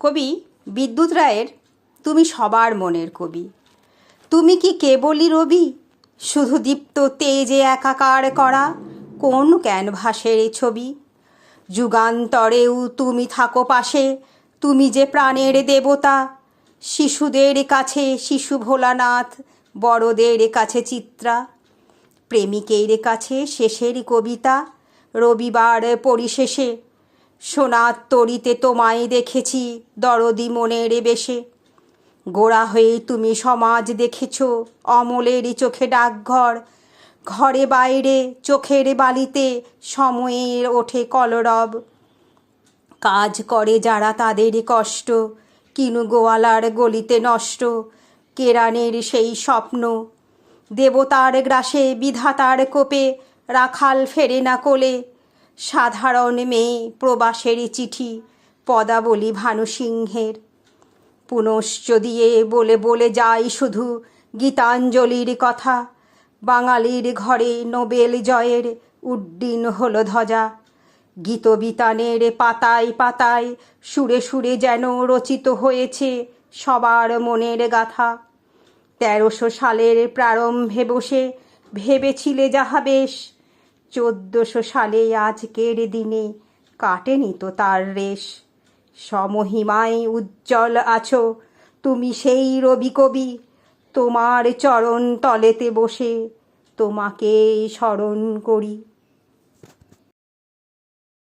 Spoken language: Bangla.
কবি, বিদ্যুৎ রায়ের তুমি সবার মনের কবি তুমি কি কেবলই রবি? শুধু দীপ্ত তেজে একাকার করা কোন ক্যানভাসের এ ছবি? যুগান্তরেও তুমি থাকো পাশে, তুমি যে প্রাণের দেবতা, শিশুদের কাছে শিশু ভোলানাথ, বড়দের কাছে চিত্রা, প্রেমিকের কাছে শেষের কবিতা, রবিবার পরিশেষে সোনার তরিতে তোমায় দেখেছি, দরদি মনের বেশে। গোড়া হয়ে তুমি সমাজ দেখেছ, অমলের চোখে ডাকঘর। ঘরে বাইরে চোখের বালিতে সময়ের ওঠে কলরব। কাজ করে যারা তাদের কষ্ট, কিনু গোয়ালার গলিতে নষ্ট, কেরানের সেই স্বপ্ন। দেবতার গ্রাসে বিধাতার কোপে রাখাল ফেরে না কোলে সাধারণ মেয়ে প্রবাসের চিঠি, পদাবলী ভানু সিংহের। পুনশ্চ দিয়ে বলে বলে যাই শুধু গীতাঞ্জলির কথা, বাঙালির ঘরে নোবেল জয়ের উড্ডীন হলো ধ্বজা। গীতবিতানের পাতায় পাতায় সুরে সুরে যেন রচিত হয়েছে সবার মনের গাথা। তেরোশো সালের প্রারম্ভে বসে ভেবেছিলে যাহা বেশ চোদ্দশো সালে আজকের দিনে কাটেনি তো তার রেশ। সমহিমায় উজ্জ্বল আছো, তুমি সেই রবি কবি, তোমার চরণ তলেতে বসে তোমাকে স্মরণ করি।